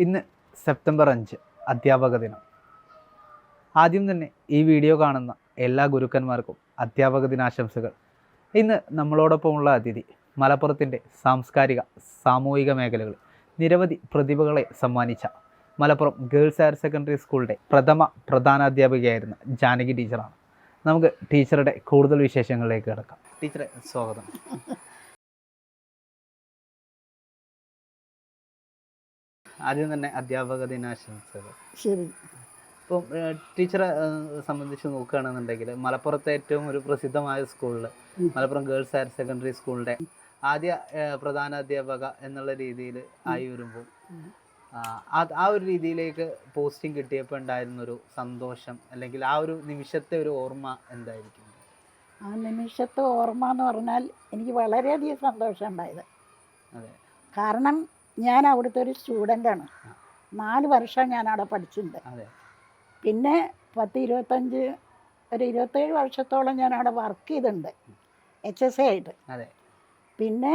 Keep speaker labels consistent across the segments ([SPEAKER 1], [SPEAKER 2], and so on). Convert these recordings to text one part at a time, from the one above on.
[SPEAKER 1] ഇന്ന് സെപ്റ്റംബർ അഞ്ച് അധ്യാപക ദിനം. ആദ്യം തന്നെ ഈ വീഡിയോ കാണുന്ന എല്ലാ ഗുരുക്കന്മാർക്കും അധ്യാപക ദിനാശംസകൾ. ഇന്ന് നമ്മളോടൊപ്പം ഉള്ള അതിഥി മലപ്പുറത്തിന്റെ സാംസ്കാരിക സാമൂഹിക മേഖലകൾ നിരവധി പ്രതിഭകളെ സമ്മാനിച്ച മലപ്പുറം ഗേൾസ് ഹയർ സെക്കൻഡറി സ്കൂളിന്റെ പ്രഥമ പ്രധാനാധ്യാപികയായിരുന്ന ജാനകി ടീച്ചറാണ്. നമുക്ക് ടീച്ചറുടെ കൂടുതൽ വിശേഷങ്ങളിലേക്ക് കിടക്കാം. ടീച്ചറെ സ്വാഗതം. ആദ്യം തന്നെ അധ്യാപക ദിനാശംസകൾ.
[SPEAKER 2] ശരി.
[SPEAKER 1] ഇപ്പം ടീച്ചറെ സംബന്ധിച്ച് നോക്കുകയാണെന്നുണ്ടെങ്കിൽ മലപ്പുറത്തെ ഏറ്റവും ഒരു പ്രസിദ്ധമായ സ്കൂളിൽ മലപ്പുറം ഗേൾസ് ഹയർ സെക്കൻഡറി സ്കൂളിന്റെ ആദ്യ പ്രധാന അധ്യാപക എന്നുള്ള രീതിയിൽ ആയി വരുമ്പോൾ ആ, ആ ഒരു രീതിയിലേക്ക് പോസ്റ്റിംഗ് കിട്ടിയപ്പോൾ ഉണ്ടായിരുന്ന ഒരു സന്തോഷം അല്ലെങ്കിൽ ആ ഒരു നിമിഷത്തെ ഒരു ഓർമ്മ എന്തായിരിക്കും?
[SPEAKER 2] ആ നിമിഷത്തെ ഓർമ്മ എന്ന് പറഞ്ഞാൽ എനിക്ക് വളരെയധികം സന്തോഷം ഉണ്ടായത്
[SPEAKER 1] അതെ.
[SPEAKER 2] കാരണം ഞാൻ അവിടുത്തെ ഒരു
[SPEAKER 1] സ്റ്റുഡന്റാണ്
[SPEAKER 2] നാല് വർഷം ഞാൻ അവിടെ പഠിച്ചിട്ടുണ്ട്. പിന്നെ പത്ത് ഇരുപത്തഞ്ച് ഒരു ഇരുപത്തേഴ് വർഷത്തോളം ഞാൻ അവിടെ വർക്ക് ചെയ്തിട്ടുണ്ട്. എച്ച് എസ് എ ആയിട്ട്.
[SPEAKER 1] അതെ.
[SPEAKER 2] പിന്നെ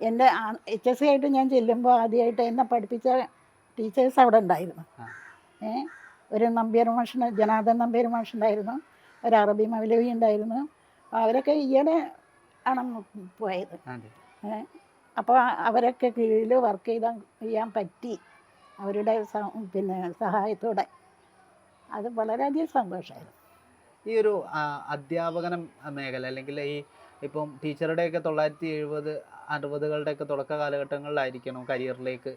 [SPEAKER 2] എന്റെ എച്ച് എസ് എ ആയിട്ട് ഞാൻ ചെല്ലുമ്പോൾ ആദ്യമായിട്ട് എന്നെ പഠിപ്പിച്ച ടീച്ചേഴ്സ് അവിടെ ഉണ്ടായിരുന്നു. ഏ ഒരു നമ്പ്യാർ മാഷ് ജനാർദ്ദൻ നമ്പ്യാർ മാഷ് ഉണ്ടായിരുന്നു ഒരു അറബി മൗലവി ഉണ്ടായിരുന്നു. അവരൊക്കെ ഈയിടെ ആണ് പോയത്.
[SPEAKER 1] അതെ.
[SPEAKER 2] അപ്പോൾ അവരൊക്കെ കീഴിൽ വർക്ക് ചെയ്താൽ ചെയ്യാൻ പറ്റി അവരുടെ പിന്നെ സഹായത്തോടെ. അത് വളരെയധികം സന്തോഷമായിരുന്നു
[SPEAKER 1] ഈ ഒരു അധ്യാപകന മേഖല അല്ലെങ്കിൽ ഈ ഇപ്പം ടീച്ചറുടെയൊക്കെ തൊള്ളായിരത്തി എഴുപത് അറുപതുകളുടെയൊക്കെ തുടക്ക കാലഘട്ടങ്ങളിലായിരിക്കണം കരിയറിലേക്ക്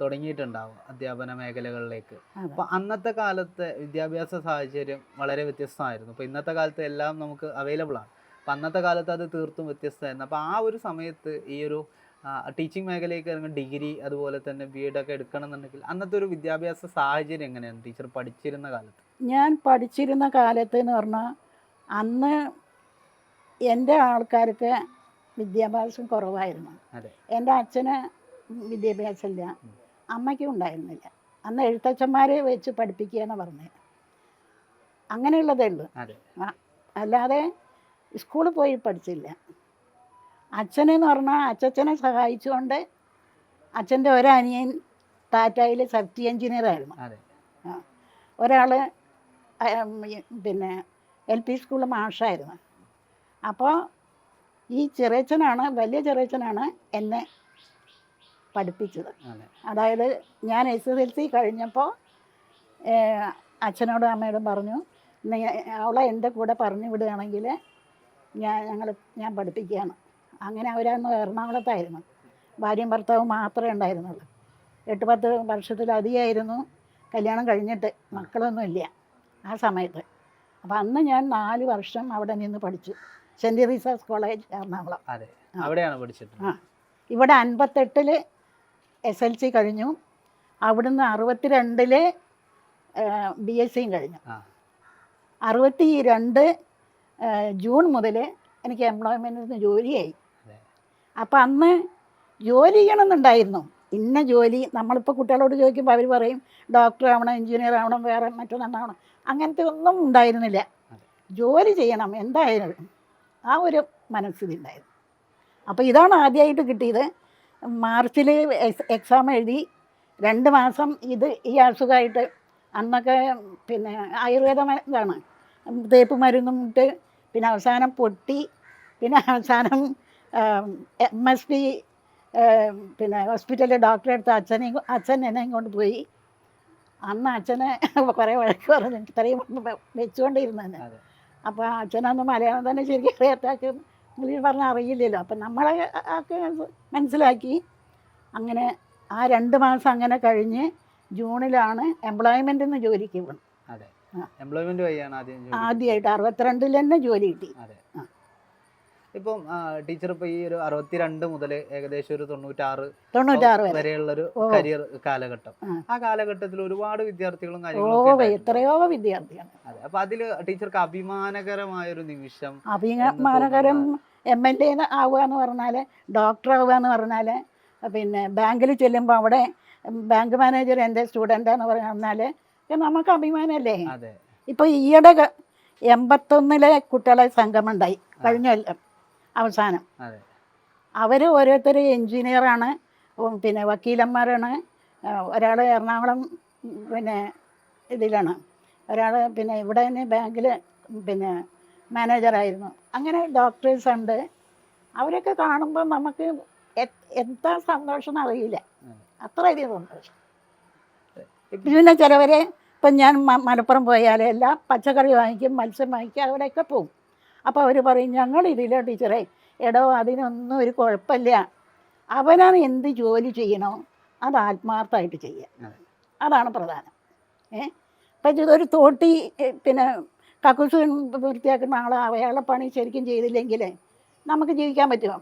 [SPEAKER 1] തുടങ്ങിയിട്ടുണ്ടാവും അധ്യാപന മേഖലകളിലേക്ക്. അപ്പോൾ അന്നത്തെ കാലത്തെ വിദ്യാഭ്യാസ സാഹചര്യം വളരെ വ്യത്യസ്തമായിരുന്നു. അപ്പോൾ ഇന്നത്തെ കാലത്ത് എല്ലാം നമുക്ക് അവൈലബിൾ ആണ്. അപ്പോൾ അന്നത്തെ കാലത്ത് അത് തീർത്തും വ്യത്യസ്തമായിരുന്നു. അപ്പോൾ ആ ഒരു സമയത്ത് ഈ ഒരു ടീച്ചിങ് മേഖലയിലേക്ക് ഇറങ്ങുന്ന ഡിഗ്രി അതുപോലെ തന്നെ ബി എഡ് ഒക്കെ എടുക്കണം എന്നുണ്ടെങ്കിൽ അന്നത്തെ ഒരു വിദ്യാഭ്യാസ സാഹചര്യം എങ്ങനെയാണ് ടീച്ചർ പഠിച്ചിരുന്ന കാലത്ത്.
[SPEAKER 2] ഞാൻ പഠിച്ചിരുന്ന കാലത്ത് എന്ന് പറഞ്ഞാൽ അന്ന് എന്റെ ആൾക്കാർക്ക് വിദ്യാഭ്യാസം കുറവായിരുന്നു. എന്റെ അച്ഛന് വിദ്യാഭ്യാസം
[SPEAKER 1] ഇല്ല
[SPEAKER 2] അമ്മയ്ക്കും ഉണ്ടായിരുന്നില്ല. അന്ന് എഴുത്തച്ഛന്മാരെ വെച്ച് പഠിപ്പിക്കുക എന്ന് പറഞ്ഞത് അങ്ങനെയുള്ളതേ ഉള്ളൂ. അല്ലാതെ സ്കൂളിൽ പോയി പഠിച്ചില്ല. അച്ഛനെന്ന് പറഞ്ഞാൽ അച്ഛനെ സഹായിച്ചുകൊണ്ട് അച്ഛന്റെ ഒരനിയൻ ടാറ്റയിൽ സേഫ്റ്റി
[SPEAKER 1] എഞ്ചിനീയറായിരുന്നു
[SPEAKER 2] ഒരാൾ പിന്നെ എൽ പി സ്കൂളിൽ മാഷായിരുന്നു. അപ്പോൾ ഈ ചെറിയച്ഛനാണ് വലിയ ചെറിയച്ഛനാണ് എന്നെ പഠിപ്പിച്ചത്. അതായത് ഞാൻ എസ് എസ് എൽ സി കഴിഞ്ഞപ്പോൾ അച്ഛനോടും അമ്മയോടും പറഞ്ഞു അവളെ എന്റെ കൂടെ പറഞ്ഞു വിടുകയാണെങ്കിൽ ഞാൻ ഞങ്ങൾ ഞാൻ പഠിപ്പിക്കുകയാണ്. അങ്ങനെ അവരന്ന് എറണാകുളത്തായിരുന്നു. ഭാര്യയും ഭർത്താവും മാത്രമേ ഉണ്ടായിരുന്നുള്ളൂ. എട്ട് പത്ത് വർഷത്തിലധികമായിരുന്നു കല്യാണം കഴിഞ്ഞിട്ട്. മക്കളൊന്നുമില്ല ആ സമയത്ത്. അപ്പം അന്ന് ഞാൻ നാല് വർഷം അവിടെ നിന്ന് പഠിച്ചു. Saint Teresa's College Ernakulam.
[SPEAKER 1] അതെ. അവിടെയാണ് പഠിച്ചത്
[SPEAKER 2] ആ. ഇവിടെ അൻപത്തെട്ടിൽ എസ് എൽ സി കഴിഞ്ഞു. അവിടുന്ന് അറുപത്തിരണ്ടിൽ ബി എസ് സിയും കഴിഞ്ഞു. അറുപത്തി രണ്ട് ജൂൺ മുതൽ എനിക്ക് എംപ്ലോയ്മെന്റിൽ നിന്ന്
[SPEAKER 1] ജോലിയായി.
[SPEAKER 2] അപ്പം അന്ന് ജോലി ചെയ്യണമെന്നുണ്ടായിരുന്നു. ഇന്ന ജോലി നമ്മളിപ്പോൾ കുട്ടികളോട് ചോദിക്കുമ്പോൾ അവർ പറയും ഡോക്ടർ ആവണം എഞ്ചിനീയർ ആവണം വേറെ മറ്റൊന്നാവണം അങ്ങനത്തെ ഒന്നും ഉണ്ടായിരുന്നില്ല. ജോലി ചെയ്യണം എന്തായാലും ആ ഒരു മനസ്സിലുണ്ടായിരുന്നു അപ്പോൾ ഇതാണ് ആദ്യമായിട്ട് കിട്ടിയത്. മാർച്ചിൽ എക്സാം എഴുതി രണ്ട് മാസം ഇത് ഈ അസുഖമായിട്ട് അന്നൊക്കെ പിന്നെ ആയുർവേദ ഇതാണ്. തേപ്പ് മരുന്നും ഇട്ട് പിന്നെ അവസാനം പൊട്ടി. പിന്നെ അവസാനം എം എസ് പി പിന്നെ ഹോസ്പിറ്റലിൽ ഡോക്ടറെ അടുത്ത് അച്ഛനെയും കൊ- അച്ഛൻ എന്നെയും കൊണ്ട് പോയി. അന്ന് അച്ഛനെ കുറേ വഴക്ക് പറഞ്ഞു ഇത്രയും
[SPEAKER 1] വെച്ചുകൊണ്ടിരുന്നതിന്
[SPEAKER 2] അപ്പോൾ അച്ഛനന്ന് മലയാളം തന്നെ ശരിക്കും അറിയാത്താക്ക് ഇംഗ്ലീഷ് പറഞ്ഞാൽ അറിയില്ലല്ലോ. അപ്പം നമ്മളെ ആക്കി മനസ്സിലാക്കി. അങ്ങനെ ആ രണ്ട് മാസം അങ്ങനെ കഴിഞ്ഞ് ജൂണിലാണ് എംപ്ലോയ്മെന്റിൽ നിന്ന് ജോലിക്ക് പോകണം
[SPEAKER 1] വഴിയാണ്
[SPEAKER 2] ആദ്യമായിട്ട് അറുപത്തിരണ്ടിൽ തന്നെ ജോലി കിട്ടി.
[SPEAKER 1] ഇപ്പം ടീച്ചർ ഇപ്പൊ ഈ ഒരു അറുപത്തിരണ്ട് മുതൽ ഏകദേശം ഒരു തൊണ്ണൂറ്റാറ്
[SPEAKER 2] തൊണ്ണൂറ്റാറ് വരെ.
[SPEAKER 1] വരെയുള്ള ഒരു കരിയർ കാലഘട്ടം.
[SPEAKER 2] ആ.
[SPEAKER 1] കാലഘട്ടത്തിൽ ഒരുപാട് വിദ്യാർത്ഥികളും ഉണ്ടായിട്ടുണ്ടാവും.
[SPEAKER 2] എത്രയോ വിദ്യാർത്ഥിയാണ്
[SPEAKER 1] അതെ അപ്പൊ അതിൽ ടീച്ചർക്ക് അഭിമാനകരമായ ഒരു നിമിഷം
[SPEAKER 2] അഭിമാനകരം എം എൽ എ ആവുക എന്ന് പറഞ്ഞാൽ ഡോക്ടർ ആവുക എന്ന് പറഞ്ഞാൽ പിന്നെ ബാങ്കിൽ ചെല്ലുമ്പോൾ അവിടെ ബാങ്ക് മാനേജർ എന്റെ സ്റ്റുഡന്റാന്ന് പറഞ്ഞാൽ നമുക്ക് അഭിമാനമല്ലേ
[SPEAKER 1] അതെ.
[SPEAKER 2] ഇപ്പോൾ ഈയിടെ എൺപത്തൊന്നിലെ കുട്ടികളെ സംഘമുണ്ടായി കഴിഞ്ഞ കൊല്ലം. അവസാനം. അവർ ഓരോരുത്തർ എൻജിനീയറാണ് പിന്നെ വക്കീലന്മാരാണ് ഒരാൾ എറണാകുളം പിന്നെ ഇതിലാണ്. ഒരാൾ പിന്നെ ഇവിടെ തന്നെ ബാങ്കിൽ പിന്നെ മാനേജറായിരുന്നു. അങ്ങനെ ഡോക്ടേഴ്സ് ഉണ്ട്. അവരൊക്കെ കാണുമ്പോൾ നമുക്ക് എന്താ സന്തോഷം അറിയില്ല.
[SPEAKER 1] അത്ര
[SPEAKER 2] അത്രയധികം സന്തോഷം. പിന്നെ ചിലവരെ ഇപ്പം ഞാൻ മലപ്പുറം പോയാൽ എല്ലാം പച്ചക്കറി വാങ്ങിക്കും മത്സ്യം വാങ്ങിക്കും അവിടെയൊക്കെ പോകും അപ്പോൾ അവർ പറയും ഞങ്ങളിതില്ല ടീച്ചറെ എടോ അതിനൊന്നും ഒരു കുഴപ്പമില്ല. അവനാണ് എന്ത് ജോലി ചെയ്യണോ അത് ആത്മാർത്ഥമായിട്ട് ചെയ്യുക
[SPEAKER 1] അതെ.
[SPEAKER 2] അതാണ് പ്രധാനം. ഏ? അപ്പം ഇതൊരു തോട്ടി പിന്നെ കക്കൂസ് വൃത്തിയാക്കുന്ന ആൾ അയാളെ പണി ശരിക്കും ചെയ്തില്ലെങ്കിൽ നമുക്ക് ജീവിക്കാൻ പറ്റുമോ?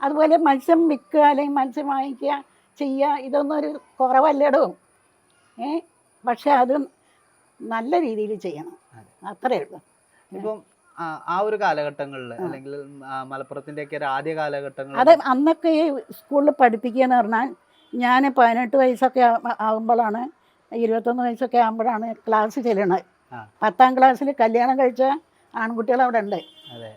[SPEAKER 2] അതുപോലെ മത്സ്യം വിൽക്കുക അല്ലെങ്കിൽ മത്സ്യം വാങ്ങിക്കുക ചെയ്യുക ഇതൊന്നും ഒരു കുറവല്ലടോ. ഏ? പക്ഷെ അത് നല്ല രീതിയിൽ ചെയ്യണം.
[SPEAKER 1] അതെ.
[SPEAKER 2] അത്രയേ ഉള്ളൂ.
[SPEAKER 1] ഇപ്പം ആ, ഒരു കാലഘട്ടങ്ങളിൽ അല്ലെങ്കിൽ ഒക്കെ ഒരു ആദ്യ
[SPEAKER 2] അത്
[SPEAKER 1] കാലഘട്ടങ്ങളിൽ
[SPEAKER 2] അന്നൊക്കെ ഈ സ്കൂളിൽ പഠിപ്പിക്കുക എന്ന് പറഞ്ഞാൽ ഞാൻ പതിനെട്ട് വയസ്സൊക്കെ ആകുമ്പോഴാണ് ഇരുപത്തൊന്ന് വയസ്സൊക്കെ ആകുമ്പോഴാണ് ക്ലാസ് ചെല്ലണത്. പത്താം ക്ലാസ്സിൽ കല്യാണം കഴിച്ച ആൺകുട്ടികൾ അവിടെ ഉണ്ട്.
[SPEAKER 1] അതെ.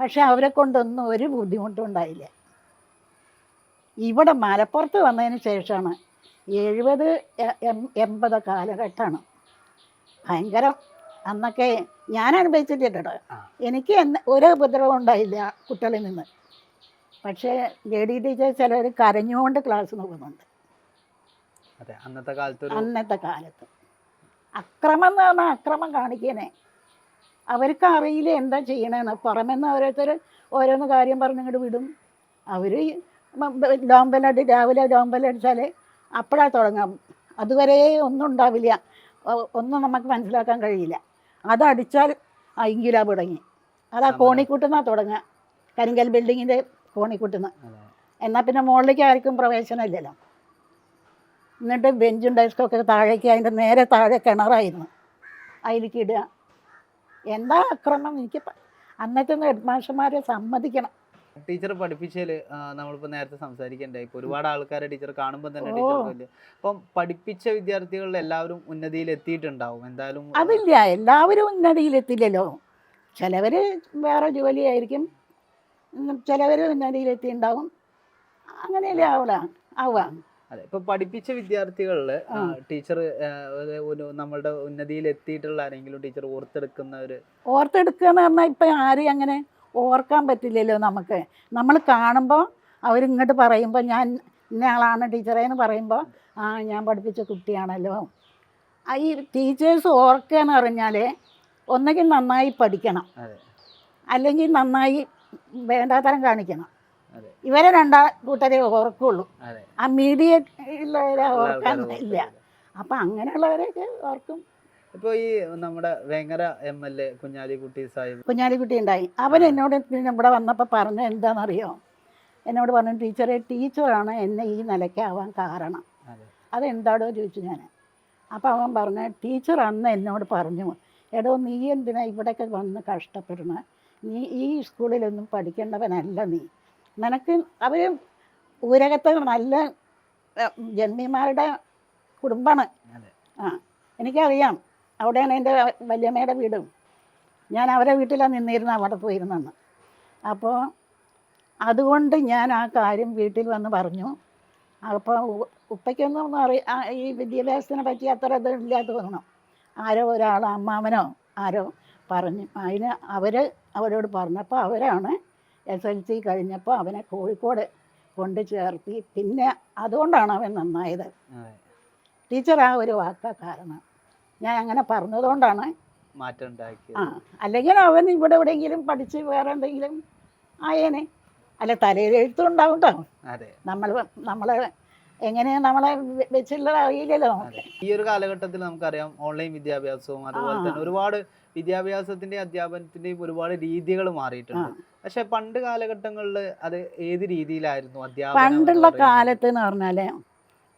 [SPEAKER 2] പക്ഷെ അവരെ കൊണ്ടൊന്നും ഒരു ബുദ്ധിമുട്ടും ഉണ്ടായില്ല. ഇവിടെ മലപ്പുറത്ത് വന്നതിന് ശേഷമാണ് എഴുപത് എൺപത് കാലഘട്ടമാണ്. ഭയങ്കരം. അന്നൊക്കെ ഞാൻ അനുഭവിച്ചിട്ടില്ല കേട്ടോ എനിക്ക് എന്ന- ഒരു ഉപദ്രവം ഉണ്ടായില്ല കുട്ടികളിൽ നിന്ന്. പക്ഷേ ലേഡി ടീച്ചർ ചിലർ കരഞ്ഞുകൊണ്ട് ക്ലാസ് നോക്കുന്നുണ്ട്.
[SPEAKER 1] അന്നത്തെ കാലത്ത്
[SPEAKER 2] അന്നത്തെ കാലത്ത്. അക്രമം എന്ന് പറഞ്ഞാൽ അക്രമം കാണിക്കണേ. അവർക്ക് അറിയില്ല എന്താ ചെയ്യണമെന്ന് പുറമെന്ന് ഓരോരുത്തർ ഓരോന്ന് കാര്യം പറഞ്ഞിങ്ങോട്ട് വിടും. അവർ ലോമ്പലടി രാവിലെ ലോമ്പലടിച്ചാൽ അപ്പോഴാണ് തുടങ്ങാം. അതുവരെ ഒന്നും ഉണ്ടാവില്ല. ഒന്നും നമുക്ക് മനസ്സിലാക്കാൻ കഴിയില്ല. അതടിച്ചാൽ ആ അയിങ്കില തുടങ്ങി അതാ
[SPEAKER 1] ആ
[SPEAKER 2] കോണിക്കൂട്ടുന്നാ തുടങ്ങുക. കരിങ്കൽ ബിൽഡിങ്ങിന്റെ കോണിക്കൂട്ടുന്ന. എന്നാൽ പിന്നെ മുകളിലേക്ക് ആർക്കും പ്രവേശനം ഇല്ലല്ലോ എന്നിട്ട് ബെഞ്ചും ഡെസ്കും ഒക്കെ താഴേക്ക് അതിന്റെ നേരെ താഴെ കിണറായിരുന്നു. അതിലേക്ക് ഇടുക. എന്താ അക്രമം? എനിക്ക് അന്നത്തെ ഹെഡ് മാഷന്മാരെ സമ്മതിക്കണം.
[SPEAKER 1] ടീച്ചർ പഠിപ്പിച്ചാൽ ആ, നമ്മളിപ്പോ നേരത്തെ സംസാരിക്കണ്ടായി ഇപ്പൊ ഒരുപാട് ആൾക്കാരെ ടീച്ചർ കാണുമ്പോൾ തന്നെ ടീച്ചർ അപ്പം പഠിപ്പിച്ച വിദ്യാർത്ഥികളിൽ എല്ലാവരും ഉന്നതിയിൽ എത്തിയിട്ടുണ്ടാവും. എന്തായാലും
[SPEAKER 2] അതില്ല. എല്ലാവരും ഉന്നതിയിൽ എത്തില്ലല്ലോ. ചിലവർ വേറെ ജോലിയായിരിക്കും ചിലവർ എത്തിണ്ടാവും അങ്ങനെയല്ലേ ആവുക. ആവുക.
[SPEAKER 1] അതെ. ഇപ്പൊ പഠിപ്പിച്ച
[SPEAKER 2] വിദ്യാർത്ഥികളിൽ
[SPEAKER 1] ടീച്ചർ ഒരു നമ്മളുടെ ഉന്നതിയിൽ എത്തിയിട്ടുള്ള ആരെങ്കിലും ടീച്ചർ ഓർത്തെടുക്കുന്ന ഒരു
[SPEAKER 2] ഓർത്തെടുക്കുക എന്ന് പറഞ്ഞാൽ ഇപ്പൊ ആരെയും അങ്ങനെ ഓർക്കാൻ പറ്റില്ലല്ലോ നമുക്ക്. നമ്മൾ കാണുമ്പോൾ അവരിങ്ങോട്ട് പറയുമ്പോൾ ഞാൻ ഇന്നയാളാണ് ടീച്ചറേ എന്ന് പറയുമ്പോൾ ആ ഞാൻ പഠിപ്പിച്ച കുട്ടിയാണല്ലോ. ഈ ടീച്ചേഴ്സ് ഓർക്കുക എന്ന് പറഞ്ഞാൽ ഒന്നുകിൽ നന്നായി പഠിക്കണം. അല്ലെങ്കിൽ നന്നായി വേണ്ടാത്തരം കാണിക്കണം. ഇവരെ രണ്ടാ കൂട്ടരെ ഓർക്കുള്ളൂ. ആ മീഡിയ ഉള്ളവരെ ഓർക്കാൻ ഇല്ല. അപ്പം അങ്ങനെയുള്ളവരെയൊക്കെ ഓർക്കും.
[SPEAKER 1] ഇപ്പൊ ഈ നമ്മുടെ Vengara M L A Kunhalikutty Sahib.
[SPEAKER 2] Kunhalikutty ഉണ്ടായി. അവൻ എന്നോട് പിന്നെ ഇവിടെ വന്നപ്പോൾ പറഞ്ഞ എന്താണെന്നറിയോ എന്നോട് പറഞ്ഞു ടീച്ചറെ ടീച്ചറാണ് എന്നെ ഈ നിലയ്ക്കാവാൻ കാരണം.
[SPEAKER 1] അതെ.
[SPEAKER 2] അതെന്താടോ ചോദിച്ചു ഞാൻ അപ്പോൾ അവൻ പറഞ്ഞ ടീച്ചർ അന്ന് എന്നോട് പറഞ്ഞു എടോ നീ എന്തിനാ ഇവിടെയൊക്കെ വന്ന് കഷ്ടപ്പെടണ നീ ഈ സ്കൂളിലൊന്നും പഠിക്കേണ്ടവനല്ല നീ. നിനക്ക് അവർ ഊരകത്തെ നല്ല ജന്മിമാരുടെ കുടുംബമാണ്. ആ എനിക്കറിയാം. അവിടെയാണ് എന്റെ വല്യമ്മയുടെ വീടും. ഞാൻ അവരെ വീട്ടിലാണ് നിന്നിരുന്നത് അവിടെ പോയിരുന്നെന്ന്. അപ്പോൾ അതുകൊണ്ട് ഞാൻ ആ കാര്യം വീട്ടിൽ വന്ന് പറഞ്ഞു. അപ്പോൾ ഉപ്പയ്ക്കൊന്നും അറി ഈ വിദ്യാഭ്യാസത്തിനെ പറ്റി അത്ര ഇത് ഇല്ല തോന്നണം? ആരോ ഒരാൾ അമ്മാവനോ ആരോ പറഞ്ഞു. അതിന് അവർ അവരോട് പറഞ്ഞപ്പോൾ അവരാണ് എസ് എൽ സി കഴിഞ്ഞപ്പോൾ അവനെ കോഴിക്കോട് കൊണ്ട് ചേർത്തി. പിന്നെ അതുകൊണ്ടാണ് അവൻ നന്നായത്. ടീച്ചർ ആ ഒരു വാക്ക കാരണം. ഞാൻ അങ്ങനെ പറഞ്ഞതുകൊണ്ടാണ്
[SPEAKER 1] മാറ്റം
[SPEAKER 2] ആ അല്ലെങ്കിൽ അവൻ ഇവിടെ എവിടെയെങ്കിലും പഠിച്ച് വേറെ എന്തെങ്കിലും ആയേനെ. അല്ല തലയിൽ എഴുത്തുണ്ടാവും കേട്ടോ നമ്മൾ നമ്മളെ എങ്ങനെ നമ്മളെ വെച്ചുള്ളത് അറിയില്ലല്ലോ.
[SPEAKER 1] അതെ. ഈ ഒരു കാലഘട്ടത്തിൽ നമുക്കറിയാം ഓൺലൈൻ വിദ്യാഭ്യാസവും അതുപോലെ തന്നെ ഒരുപാട് വിദ്യാഭ്യാസത്തിന്റെയും അധ്യാപനത്തിന്റെയും ഒരുപാട് രീതികൾ മാറിയിട്ടുണ്ട്. പക്ഷെ പണ്ട് കാലഘട്ടങ്ങളിൽ അത് ഏത് രീതിയിലായിരുന്നു അധ്യാപനം
[SPEAKER 2] പണ്ടുള്ള? കാലത്ത് എന്ന് പറഞ്ഞാൽ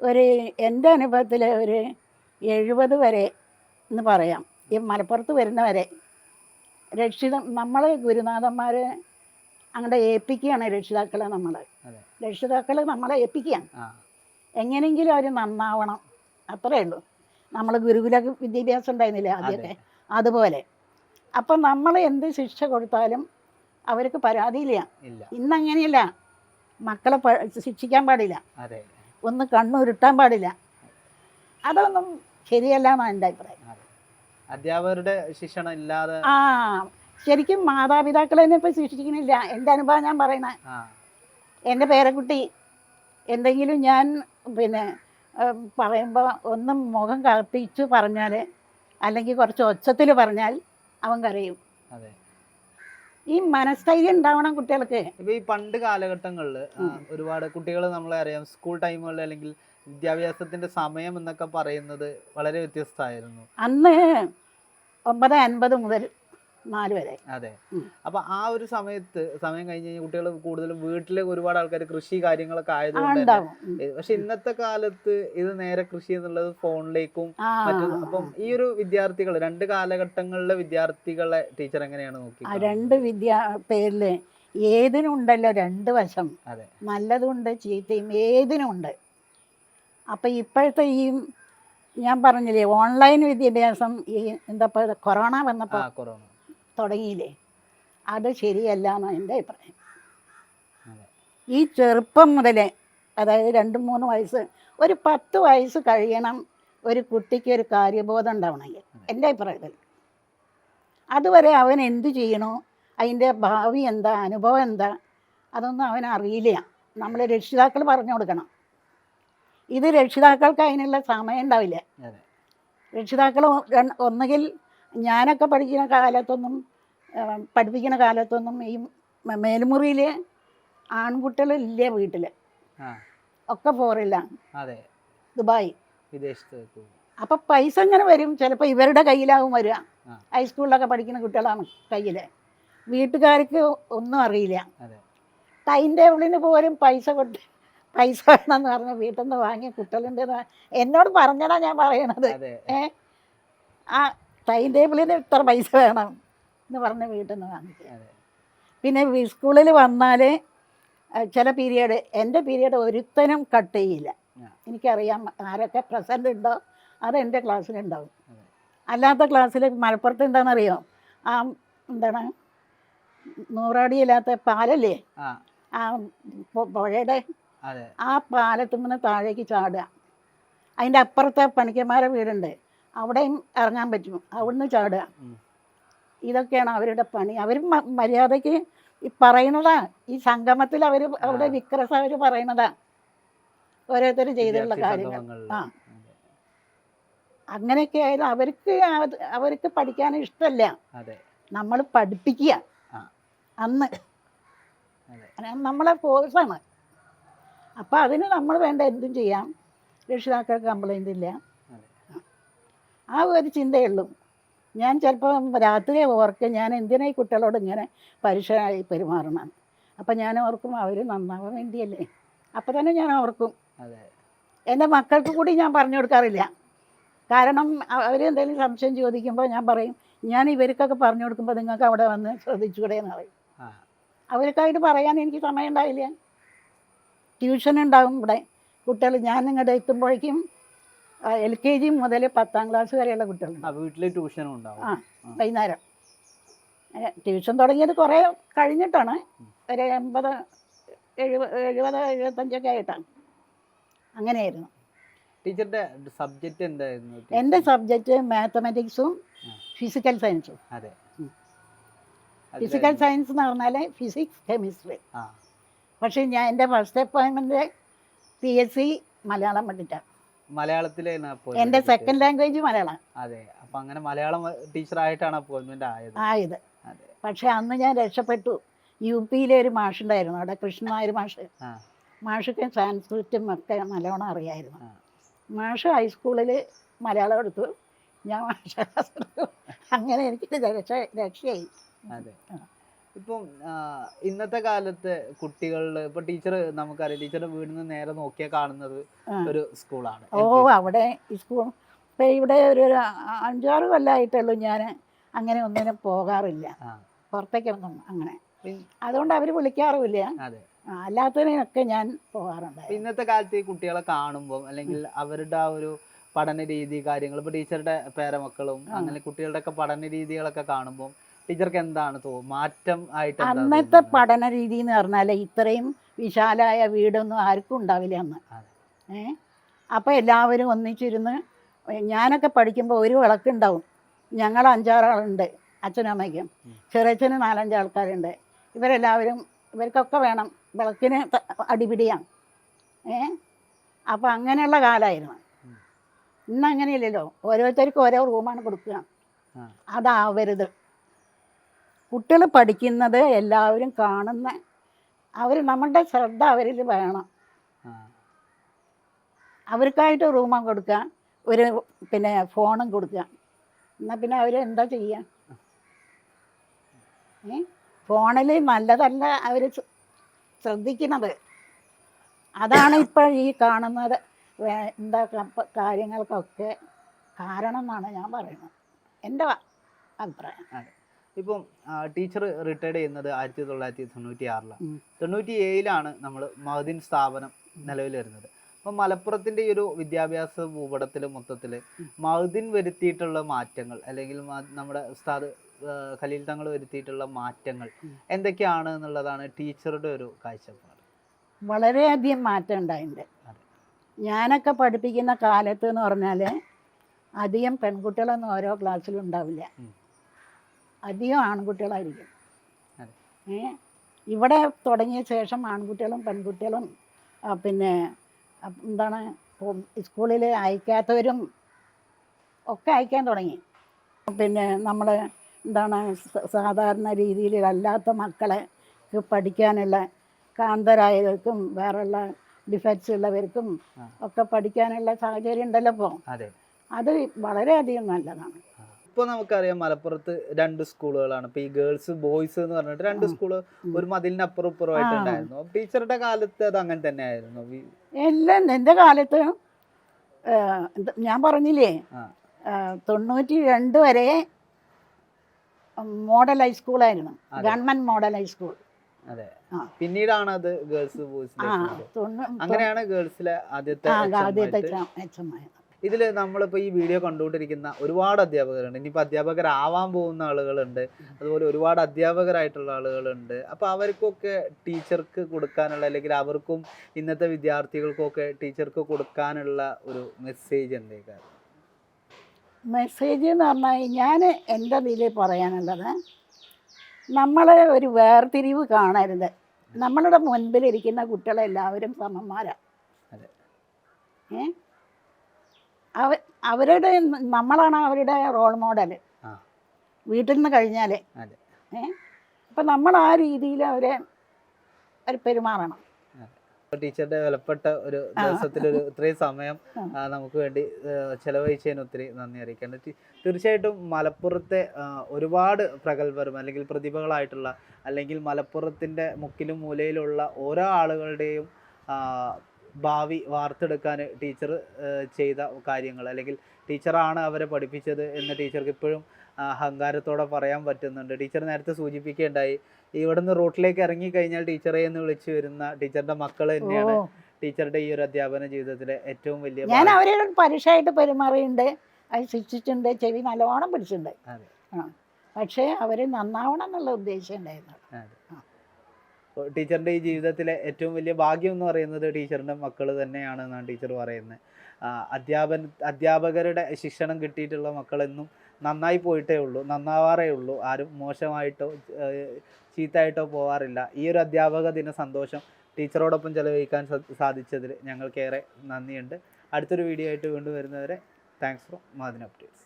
[SPEAKER 2] ഒരു എന്റെ അനുഭവത്തിൽ ഒരു എഴുപത് വരെ എന്ന് പറയാം. ഈ മലപ്പുറത്ത് വരുന്നവരെ രക്ഷിത നമ്മൾ ഗുരുനാഥന്മാരെ അങ്ങോട്ട് ഏൽപ്പിക്കുകയാണ് രക്ഷിതാക്കളെ നമ്മൾ. രക്ഷിതാക്കൾ നമ്മളെ ഏൽപ്പിക്കുകയാണ് എങ്ങനെയെങ്കിലും അവർ നന്നാവണം. അത്രേ ഉള്ളൂ. നമ്മൾ ഗുരുകുല വിദ്യാഭ്യാസം ഉണ്ടായിരുന്നില്ല ആദ്യമൊക്കെ? അതുപോലെ. അപ്പം നമ്മൾ എന്ത് ശിക്ഷ കൊടുത്താലും അവർക്ക് പരാതിയില്ല.
[SPEAKER 1] ഇല്ല.
[SPEAKER 2] ഇന്നങ്ങനെയല്ല. മക്കളെ ശിക്ഷിക്കാൻ പാടില്ല. ഒന്ന് കണ്ണുരുട്ടാൻ പാടില്ല. അതൊന്നും ശരിയല്ല എന്നാണ് എന്റെ അഭിപ്രായം.
[SPEAKER 1] അധ്യാപകരുടെ ശിക്ഷണം ഇല്ലാതെ
[SPEAKER 2] ആ ശരിക്കും മാതാപിതാക്കളെ തന്നെ ഇപ്പൊ ശിക്ഷിക്കുന്നില്ല. എന്റെ അനുഭവം ഞാൻ
[SPEAKER 1] പറയുന്ന.
[SPEAKER 2] എന്റെ പേരക്കുട്ടി എന്തെങ്കിലും ഞാൻ പിന്നെ പറയുമ്പോൾ ഒന്നും മുഖം കത്തിച്ച് പറഞ്ഞാൽ അല്ലെങ്കിൽ കുറച്ച് ഒച്ചത്തിൽ പറഞ്ഞാൽ അവൻ കരയും. ഈ മനസ്ഥൈര്യം ഉണ്ടാവണം കുട്ടികൾക്ക്.
[SPEAKER 1] ഇപ്പൊ ഈ പണ്ട് കാലഘട്ടങ്ങളിൽ ഒരുപാട് കുട്ടികൾ നമ്മളെ അറിയാം സ്കൂൾ ടൈമുകളിൽ അല്ലെങ്കിൽ വിദ്യാഭ്യാസത്തിന്റെ സമയം എന്നൊക്കെ പറയുന്നത് വളരെ വ്യത്യസ്തമായിരുന്നു.
[SPEAKER 2] അന്ന് ഒമ്പത് അൻപത് മുതൽ നാല് വരെ.
[SPEAKER 1] അതെ. അപ്പൊ ആ ഒരു സമയത്ത് സമയം കഴിഞ്ഞ് കഴിഞ്ഞാൽ കുട്ടികൾ കൂടുതലും വീട്ടിൽ ഒരുപാട് ആൾക്കാർ കൃഷി കാര്യങ്ങളൊക്കെ ആയതുകൊണ്ട് പക്ഷെ ഇന്നത്തെ കാലത്ത് ഇത് നേരെ കൃഷി എന്നുള്ളത് ഫോണിലേക്കും അപ്പം ഈ ഒരു വിദ്യാർത്ഥികൾ രണ്ട് കാലഘട്ടങ്ങളിലെ വിദ്യാർത്ഥികളെ ടീച്ചർ എങ്ങനെയാണ് നോക്കി
[SPEAKER 2] രണ്ട് വിദ്യാ പേരിൽ ഏതിനുണ്ടല്ലോ രണ്ട് വശം.
[SPEAKER 1] അതെ.
[SPEAKER 2] നല്ലതുണ്ട് ചീത്തയും ഏതിനുണ്ട്? അപ്പൊ ഇപ്പോഴത്തെ ഈ ഞാൻ പറഞ്ഞില്ലേ ഓൺലൈൻ വിദ്യാഭ്യാസം ഈ എന്താ കൊറോണ വന്നപ്പോൾ
[SPEAKER 1] കൊറോണ
[SPEAKER 2] തുടങ്ങിയില്ലേ? അത് ശരിയല്ല എന്നാണ് എന്റെ അഭിപ്രായം. ഈ ചെറുപ്പം മുതലേ അതായത് രണ്ട് മൂന്ന് വയസ്സ് ഒരു പത്ത് വയസ്സ് കഴിയണം ഒരു കുട്ടിക്ക് ഒരു കാര്യബോധം ഉണ്ടാവണമെങ്കിൽ. എന്റെ അഭിപ്രായത്തിൽ അതുവരെ അവൻ എന്ത് ചെയ്യണോ? അതിന്റെ ഭാവി എന്താ? അനുഭവം എന്താ? അതൊന്നും അവൻ അറിയില്ല. നമ്മൾ രക്ഷിതാക്കൾ പറഞ്ഞു കൊടുക്കണം. ഇത് രക്ഷിതാക്കൾക്ക് അതിനുള്ള സമയം ഉണ്ടാവില്ല. രക്ഷിതാക്കൾ ഒന്നുകിൽ ഞാനൊക്കെ പഠിക്കുന്ന കാലത്തൊന്നും പഠിപ്പിക്കുന്ന കാലത്തൊന്നും ഈ മേൽമുറിയിൽ ആൺകുട്ടികളില്ല വീട്ടിൽ ഒക്കെ പോറില്ല
[SPEAKER 1] അതെ.
[SPEAKER 2] ദുബായ്.
[SPEAKER 1] വിദേശത്ത്
[SPEAKER 2] അപ്പം പൈസ എങ്ങനെ വരും. ചിലപ്പോൾ ഇവരുടെ കയ്യിലാവും വരിക. ഹൈസ്കൂളിലൊക്കെ പഠിക്കുന്ന കുട്ടികളാണ് കയ്യിൽ വീട്ടുകാർക്ക് ഒന്നും അറിയില്ല. ടൈം ടേബിളിന് പോലും പൈസ കൊണ്ട് പൈസ വേണമെന്ന് പറഞ്ഞ് വീട്ടിൽ നിന്ന് വാങ്ങിയ കുട്ടികളുണ്ട് എന്ന് എന്നോട് പറഞ്ഞതാ ഞാൻ പറയണത്. ഏ? ആ ടൈം ടേബിളിന് ഇത്ര പൈസ വേണം എന്ന് പറഞ്ഞ് വീട്ടിൽ നിന്ന് വാങ്ങിക്കുക
[SPEAKER 1] അതെ.
[SPEAKER 2] പിന്നെ സ്കൂളിൽ വന്നാൽ ചില പീരീഡ് എന്റെ പീരീഡ് ഒരുത്തനും കട്ട് ചെയ്യില്ല. എനിക്കറിയാം ആരൊക്കെ പ്രസന്റ് ഉണ്ടോ? അത് എന്റെ ക്ലാസ്സിലുണ്ടാവും അല്ലാത്ത ക്ലാസ്സിൽ മലപ്പുറത്ത് എന്താണെന്നറിയോ? ആ എന്താണ്? നൂറാടിയില്ലാത്ത പാലല്ലേ?
[SPEAKER 1] ആ.
[SPEAKER 2] പുഴയുടെ ആ പാലത്തുമ്മന്ന് താഴേക്ക് ചാടുക. അതിന്റെ അപ്പുറത്തെ പണിക്കന്മാരെ വീടുണ്ട്. അവിടെയും ഇറങ്ങാൻ പറ്റും. അവിടുന്ന് ചാടുക. ഇതൊക്കെയാണ് അവരുടെ പണി. അവർ മര്യാദയ്ക്ക് ഈ പറയണതാ ഈ സംഗമത്തിൽ അവർ അവിടെ. വിക്രസ അവർ പറയണതാ ഓരോരുത്തർ ചെയ്തിട്ടുള്ള കാര്യങ്ങൾ. ആ. അങ്ങനെയൊക്കെ ആയാലും അവർക്ക് അവർക്ക് പഠിക്കാൻ ഇഷ്ടമല്ല നമ്മൾ പഠിപ്പിക്കുക. അന്ന്. നമ്മളെ ഫോഴ്സാണ് അപ്പോൾ അതിന് നമ്മൾ വേണ്ട എന്തും ചെയ്യാം. രക്ഷിതാക്കൾക്ക് കംപ്ലൈന്റ് ഇല്ല. ആ ഒരു ചിന്തയുള്ളൂ. ഞാൻ ചിലപ്പോൾ രാത്രി ഓർക്കും ഞാൻ എന്തിനാ ഈ കുട്ടികളോട് ഇങ്ങനെ പരുഷനായി പെരുമാറണം? അപ്പം ഞാൻ ഓർക്കും അവർ നന്നാവാൻ വേണ്ടിയല്ലേ? അപ്പം തന്നെ ഞാൻ ഓർക്കും എന്റെ മക്കൾക്ക് കൂടി ഞാൻ പറഞ്ഞു കൊടുക്കാറില്ല. കാരണം അവർ എന്തെങ്കിലും സംശയം ചോദിക്കുമ്പോൾ ഞാൻ പറയും ഞാൻ ഇവർക്കൊക്കെ പറഞ്ഞു കൊടുക്കുമ്പോൾ നിങ്ങൾക്ക് അവിടെ വന്ന് ശ്രദ്ധിച്ചുകൂടെ എന്ന് പറയും അവർക്കായിട്ട് പറയാൻ എനിക്ക് സമയം ഉണ്ടാവില്ല. ട്യൂഷൻ ഉണ്ടാവും ഇവിടെ. കുട്ടികൾ ഞാൻ നിങ്ങളുടെ എത്തുമ്പോഴേക്കും എൽ കെ ജി മുതൽ പത്താം ക്ലാസ് വരെയുള്ള കുട്ടികളുണ്ട്.
[SPEAKER 1] ആ വീട്ടിൽ ട്യൂഷനും ഉണ്ടാവും
[SPEAKER 2] ആ. വൈകുന്നേരം. ട്യൂഷൻ തുടങ്ങിയത് കുറേ കഴിഞ്ഞിട്ടാണ്. ഒരു എൺപത് എഴുപത് എഴുപത് എഴുപത്തഞ്ചൊക്കെ ആയിട്ടാണ്. അങ്ങനെയായിരുന്നു.
[SPEAKER 1] ടീച്ചറുടെ സബ്ജക്റ്റ് എന്തായിരുന്നു?
[SPEAKER 2] എന്റെ സബ്ജക്റ്റ് മാത്തമാറ്റിക്സും ഫിസിക്കൽ സയൻസും.
[SPEAKER 1] അതെ.
[SPEAKER 2] ഫിസിക്കൽ സയൻസ് എന്ന് പറഞ്ഞാൽ ഫിസിക്സ് കെമിസ്ട്രി. പക്ഷേ ഞാൻ എന്റെ ഫസ്റ്റ് അപ്പോയിൻമെന്റ് പി എസ് സി മലയാളം പഠിച്ചാണ്
[SPEAKER 1] മലയാളത്തിലെ
[SPEAKER 2] എന്റെ സെക്കൻഡ് ലാംഗ്വേജ് മലയാളം.
[SPEAKER 1] അതെ അപ്പൊ അങ്ങനെ മലയാളം ടീച്ചറായിട്ടാണ് അപ്പോയിന്റ്മെന്റ് ആയത്.
[SPEAKER 2] ആയത്. പക്ഷേ അന്ന് ഞാൻ രക്ഷപ്പെട്ടു. യു പിയിലെ ഒരു മാഷുണ്ടായിരുന്നു അവിടെ കൃഷ്ണനായ മാഷ്. മാഷൊക്കെ സാൻസ്ക്രിറ്റും ഒക്കെ നല്ലോണം അറിയായിരുന്നു. മാഷ് ഹൈസ്കൂളിൽ മലയാളം എടുത്തു. ഞാൻ മാഷ അങ്ങനെ എനിക്ക് രക്ഷ രക്ഷയായി.
[SPEAKER 1] അതെ. ഇപ്പം ഇന്നത്തെ കാലത്തെ കുട്ടികളിൽ ഇപ്പൊ ടീച്ചർ നമുക്കറിയാം ടീച്ചറുടെ വീടിൽ നിന്ന് നേരെ നോക്കിയാൽ കാണുന്നത് ഒരു സ്കൂളാണ്.
[SPEAKER 2] ഓ അവിടെ സ്കൂൾ ഇപ്പം ഇവിടെ ഒരു ഒരു അഞ്ചാറ് കൊല്ലമായിട്ടുള്ളൂ ഞാൻ അങ്ങനെ ഒന്നിനും പോകാറില്ല. പുറത്തേക്കൊന്നും അങ്ങനെ. അതുകൊണ്ട് അവർ വിളിക്കാറുമില്ല. അല്ലാത്തതിനൊക്കെ ഞാൻ പോകാറുണ്ട്
[SPEAKER 1] ഇന്നത്തെ കാലത്ത് ഈ കുട്ടികളെ കാണുമ്പോൾ അല്ലെങ്കിൽ അവരുടെ ആ ഒരു പഠന രീതി കാര്യങ്ങൾ ഇപ്പൊ ടീച്ചറുടെ പേരമക്കളും അങ്ങനെ കുട്ടികളുടെ ഒക്കെ പഠന രീതികളൊക്കെ കാണുമ്പോൾ ടീച്ചർക്ക് എന്താണ് മാറ്റം ആയിട്ട്
[SPEAKER 2] അന്നത്തെ പഠന രീതി എന്ന് പറഞ്ഞാൽ ഇത്രയും വിശാലായ വീടൊന്നും ആർക്കും ഉണ്ടാവില്ല അന്ന്. ഏ? അപ്പോൾ എല്ലാവരും ഒന്നിച്ചിരുന്ന് ഞാനൊക്കെ പഠിക്കുമ്പോൾ ഒരു വിളക്കുണ്ടാവും. ഞങ്ങൾ അഞ്ചാറാളുണ്ട് അച്ഛനും അമ്മയ്ക്കും.
[SPEAKER 1] ഉം.
[SPEAKER 2] ചെറിയച്ഛന് നാലഞ്ച് ആൾക്കാരുണ്ട് ഇവരെല്ലാവരും ഇവർക്കൊക്കെ വേണം വിളക്കിന് അടിപിടിയാണ് ഏ? അപ്പോൾ അങ്ങനെയുള്ള കാലമായിരുന്നു. ഇന്ന് അങ്ങനെയില്ലല്ലോ ഓരോരുത്തർക്കും ഓരോ റൂമാണ് കൊടുക്കുക. അതാവരുത്. കുട്ടികൾ പഠിക്കുന്നത് എല്ലാവരും കാണുന്ന അവർ നമ്മളുടെ ശ്രദ്ധ അവരിൽ വേണം. അവർക്കായിട്ട് റൂമും കൊടുക്കുക. ഒരു പിന്നെ ഫോണും കൊടുക്കുക. എന്നാൽ പിന്നെ അവർ എന്താ ചെയ്യുക ഫോണിൽ നല്ലതല്ല അവർ ശ്രദ്ധിക്കുന്നത്. അതാണ് ഇപ്പോൾ ഈ കാണുന്നത്. എന്താ കാര്യങ്ങൾക്കൊക്കെ കാരണം എന്നാണ് ഞാൻ പറയുന്നത്. എന്റെ അഭിപ്രായം.
[SPEAKER 1] ഇപ്പം ടീച്ചർ റിട്ടയർഡ് ചെയ്യുന്നത് ആയിരത്തി തൊള്ളായിരത്തി തൊണ്ണൂറ്റി ആറിലാണ് തൊണ്ണൂറ്റി ഏഴിലാണ് നമ്മൾ മഹദിൻ സ്ഥാപനം നിലവിൽ വരുന്നത് അപ്പം മലപ്പുറത്തിന്റെ ഈ ഒരു വിദ്യാഭ്യാസ ഭൂപടത്തിൽ മൊത്തത്തിൽ മഹദിൻ വരുത്തിയിട്ടുള്ള മാറ്റങ്ങൾ അല്ലെങ്കിൽ നമ്മുടെ ഉസ്താദ് ഖലീൽ തങ്ങൾ വരുത്തിയിട്ടുള്ള മാറ്റങ്ങൾ എന്തൊക്കെയാണ് എന്നുള്ളതാണ് ടീച്ചറുടെ ഒരു കാഴ്ചപ്പാട്.
[SPEAKER 2] വളരെയധികം മാറ്റം ഉണ്ടായിട്ടുണ്ട്. ഞാനൊക്കെ പഠിപ്പിക്കുന്ന കാലത്ത് എന്ന് പറഞ്ഞാൽ അധികം പെൺകുട്ടികളൊന്നും ഓരോ ക്ലാസ്സിലും ഉണ്ടാവില്ല. അധികം ആൺകുട്ടികളായിരിക്കും. ഏ? ഇവിടെ തുടങ്ങിയ ശേഷം ആൺകുട്ടികളും പെൺകുട്ടികളും പിന്നെ എന്താണ് സ്കൂളിൽ അയക്കാത്തവരും ഒക്കെ അയക്കാൻ തുടങ്ങി. പിന്നെ നമ്മൾ എന്താണ് സാധാരണ രീതിയിലല്ലാത്ത മക്കളെ പഠിക്കാനുള്ള കാന്തരായവർക്കും വേറെയുള്ള ഡിഫക്ട്സ് ഉള്ളവർക്കും ഒക്കെ പഠിക്കാനുള്ള സാഹചര്യം ഉണ്ടല്ലോ ഇപ്പോൾ
[SPEAKER 1] അത്
[SPEAKER 2] വളരെയധികം നല്ലതാണ്.
[SPEAKER 1] ഇപ്പോൾ നമുക്കറിയാം മലപ്പുറത്ത് രണ്ട് സ്കൂളുകളാണ്. ഇപ്പോൾ ഈ ഗേൾസ് ബോയ്സ് എന്ന് പറഞ്ഞിട്ട് രണ്ട്.
[SPEAKER 2] സ്കൂൾ
[SPEAKER 1] ഒരു മതിലിനപ്പുറം ഇപ്പുറമായിട്ടുണ്ടായിരുന്നു ടീച്ചറുടെ കാലത്ത് അത് അങ്ങനെ തന്നെയായിരുന്നു.
[SPEAKER 2] എല്ലാം എന്റെ കാലത്ത് ഞാൻ പറഞ്ഞില്ലേ? തൊണ്ണൂറ്റി രണ്ട് വരെ മോഡൽ ഹൈസ്കൂളായിരുന്നു ഗവൺമെന്റ് മോഡൽ ഹൈസ്കൂൾ.
[SPEAKER 1] പിന്നീടാണ് അത് ഗേൾസ്
[SPEAKER 2] ബോയ്സ്
[SPEAKER 1] അങ്ങനെയാണ് ഗേൾസിലെ ആദ്യത്തെ
[SPEAKER 2] ആദ്യത്തെ
[SPEAKER 1] എച്ച്
[SPEAKER 2] എം
[SPEAKER 1] ആയിട്ട്. ഇതിൽ നമ്മളിപ്പോൾ ഈ വീഡിയോ കണ്ടുകൊണ്ടിരിക്കുന്ന ഒരുപാട് അധ്യാപകരുണ്ട്. ഇനിയിപ്പോൾ അധ്യാപകരാവാൻ പോകുന്ന ആളുകളുണ്ട്. അതുപോലെ ഒരുപാട് അധ്യാപകരായിട്ടുള്ള ആളുകളുണ്ട്. അപ്പോൾ അവർക്കൊക്കെ ടീച്ചർക്ക് കൊടുക്കാനുള്ള അല്ലെങ്കിൽ അവർക്കും ഇന്നത്തെ വിദ്യാർത്ഥികൾക്കൊക്കെ ടീച്ചർക്ക് കൊടുക്കാനുള്ള ഒരു മെസ്സേജ് എന്തേക്കാണ്
[SPEAKER 2] മെസ്സേജ് എന്ന് പറഞ്ഞാൽ ഞാൻ എന്റെ ഇതിൽ പറയാനുള്ളത് നമ്മളെ ഒരു വേർതിരിവ് കാണരുത്. നമ്മളുടെ മുൻപിലിരിക്കുന്ന കുട്ടികളെല്ലാവരും സമന്മാരാണ്. ഏ? അവ അവരുടെ നമ്മളാണ് അവരുടെ റോൾ മോഡൽ വീട്ടിൽ നിന്ന് കഴിഞ്ഞാൽ. അപ്പം നമ്മൾ ആ രീതിയിൽ അവരെ പെരുമാറണം.
[SPEAKER 1] ടീച്ചറുടെ വിലപ്പെട്ട ഒരു. ദിവസത്തിലൊരു ഇത്രയും സമയം നമുക്ക് വേണ്ടി ചെലവഴിച്ചതിന് ഒത്തിരി നന്ദി അറിയിക്കേണ്ട തീർച്ചയായിട്ടും മലപ്പുറത്തെ ഒരുപാട് പ്രഗത്ഭരും അല്ലെങ്കിൽ പ്രതിഭകളായിട്ടുള്ള അല്ലെങ്കിൽ മലപ്പുറത്തിന്റെ മുക്കിലും മൂലയിലുള്ള ഓരോ ആളുകളുടെയും ഭാവി വാർത്തെടുക്കാൻ ടീച്ചർ ചെയ്ത കാര്യങ്ങൾ. അല്ലെങ്കിൽ ടീച്ചറാണ് അവരെ പഠിപ്പിച്ചത് എന്ന് ടീച്ചർക്ക് ഇപ്പോഴും അഹങ്കാരത്തോടെ പറയാൻ പറ്റുന്നുണ്ട്. ടീച്ചർ നേരത്തെ സൂചിപ്പിക്കുകയുണ്ടായി ഇവിടുന്ന് റോട്ടിലേക്ക് ഇറങ്ങി കഴിഞ്ഞാൽ ടീച്ചറെ എന്ന് വിളിച്ചു വരുന്ന ടീച്ചറിന്റെ മക്കൾ തന്നെയാണ് ടീച്ചറുടെ ഈ ഒരു അധ്യാപന ജീവിതത്തിലെ ഏറ്റവും വലിയ
[SPEAKER 2] ഞാൻ
[SPEAKER 1] അവരെ
[SPEAKER 2] അവരോട് പെരുമാറിയുണ്ട്. പെരുമാറിയിട്ടുണ്ട് അത് ശിക്ഷിച്ചിട്ടുണ്ട് ചെവി നല്ലോണം പിടിച്ചിട്ടുണ്ട് പക്ഷേ അവർ നന്നാവണം എന്നുള്ള ഉദ്ദേശം ഉണ്ടായിരുന്നു ആ.
[SPEAKER 1] ഈ ജീവിതത്തിലെ ഏറ്റവും വലിയ ഭാഗ്യം എന്ന് പറയുന്നത് ടീച്ചറിന്റെ മക്കൾ തന്നെയാണ് എന്നാണ് ടീച്ചർ പറയുന്നത്. അധ്യാപന അധ്യാപകരുടെ ശിക്ഷണം കിട്ടിയിട്ടുള്ള മക്കളെന്നും നന്നായി പോയിട്ടേ ഉള്ളൂ നന്നാവാറേ ഉള്ളൂ. ആരും മോശമായിട്ടോ ചീത്തയായിട്ടോ പോവാറില്ല. ഈ ഒരു അധ്യാപക ദിന സന്തോഷം ടീച്ചറോടൊപ്പം ചെലവഴിക്കാൻ സാധിച്ചതിൽ ഞങ്ങൾക്കേറെ നന്ദിയുണ്ട്. അടുത്തൊരു വീഡിയോ ആയിട്ട് വീണ്ടും വരുന്നവരെ താങ്ക്സ് ഫോർ മാദിൻ അപ്ഡേറ്റ്സ്